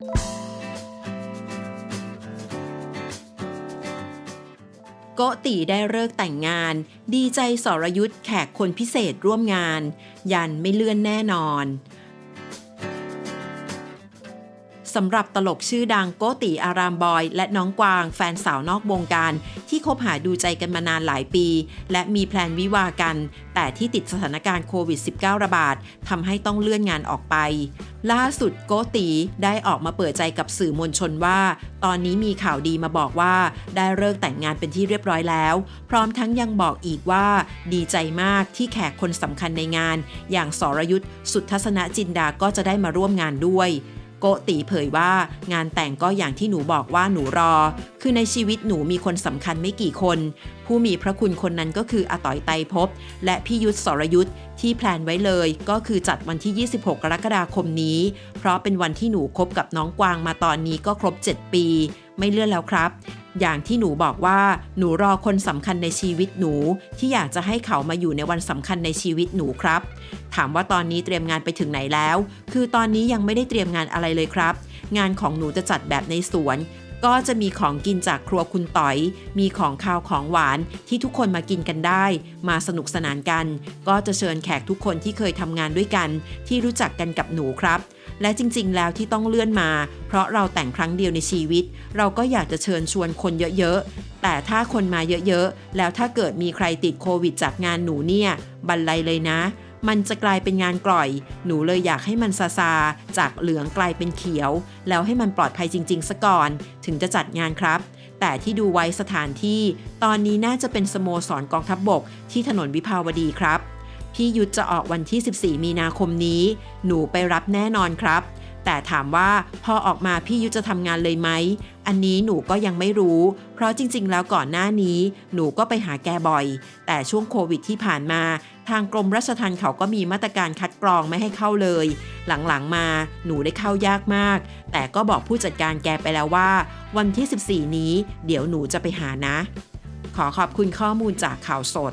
โกตีได้เลิกแต่งงาน ดีใจสรยุทธ์แขกคนพิเศษร่วมงาน ยันไม่เลื่อนแน่นอน สำหรับตลกชื่อดังโกติอารามบอย และน้องกวางแฟนสาวนอกวงการ ที่คบหาดูใจกันมานานหลายปี และมีแพลนวิวากัน แต่ที่ติดสถานการณ์โควิด -19 ระบาดทำให้ต้องเลื่อนงานออกไป ล่าสุดโกติได้ออกมาเปิดใจกับสื่อมวลชนว่า ตอนนี้มีข่าวดีมาบอกว่า ได้เลิกแต่งงานเป็นที่เรียบร้อยแล้ว พร้อมทั้งยังบอกอีกว่า ดีใจมากที่แขกคนสำคัญในงาน อย่างสรยุทธ์สุทธสนจินดาก็จะได้มาร่วมงานด้วย โกติเผยว่างานแต่งก็อย่างที่หนูบอกว่าหนูรอ คือในชีวิตหนูมีคนสำคัญไม่กี่คน ผู้มีพระคุณคนนั้นก็คืออาต่อยไตพบ และพี่ยุทธสรยุทธที่แพลนไว้เลยก็คือจัดวันที่ 26 กรกฎาคมนี้ เพราะเป็นวันที่หนูคบกับน้องกวางมาตอนนี้ก็ครบ 7 ปี ไม่เลื่อนแล้วครับ อย่างที่หนูบอกว่า หนูรอคนสำคัญในชีวิตหนู ที่อยากจะให้เขามาอยู่ในวันสำคัญในชีวิตหนูครับ ถามว่าตอนนี้เตรียมงานไปถึงไหนแล้ว คือตอนนี้ยังไม่ได้เตรียมงานอะไรเลยครับ งานของหนูจะจัดแบบในสวน ก็จะมีของกินจากครัวคุณต๋อย มีของข้าวของหวานที่ทุกคนมากินกันได้ มาสนุกสนานกัน ก็จะเชิญแขกทุกคนที่เคยทำงานด้วยกัน ที่รู้จักกันกับหนูครับ และจริงๆ แล้วที่ต้องเลื่อนมา เพราะเราแต่งครั้งเดียวในชีวิต เราก็อยากจะเชิญชวนคนเยอะๆ แต่ถ้าคนมาเยอะๆ แล้วถ้าเกิดมีใครติดโควิดจากงานหนูเนี่ย บันไลเลยนะ มันจะกลายเป็นงานกล่อย หนูเลยอยากให้มันซาซา จากเหลืองกลายเป็นเขียว แล้วให้มันปลอดภัยจริง ๆซะก่อน ถึงจะจัดงานครับ แต่ที่ดูไว้สถานที่ ตอนนี้น่าจะเป็นสโมสรกองทัพบบก ที่ถนนวิภาวดีครับ พี่ยุทธจะออกวันที่ 14 มีนาคมนี้ หนูไปรับแน่นอนครับ แต่ถามว่าพอออกมาพี่ยุจะทำงานเลยไหม อันนี้หนูก็ยังไม่รู้ เพราะจริง ๆ แล้วก่อนหน้านี้ หนูก็ไปหาแกบ่อย แต่ช่วงโควิดที่ผ่านมา ทางกรมราชทัณฑ์เขาก็มีมาตรการคัดกรองไม่ให้เข้าเลย หลังๆมาหนูได้เข้ายากมาก แต่ก็บอกผู้จัดการแกไปแล้วว่า วันที่ 14 นี้ เดี๋ยวหนูจะไปหานะ ขอขอบคุณข้อมูลจากข่าวสด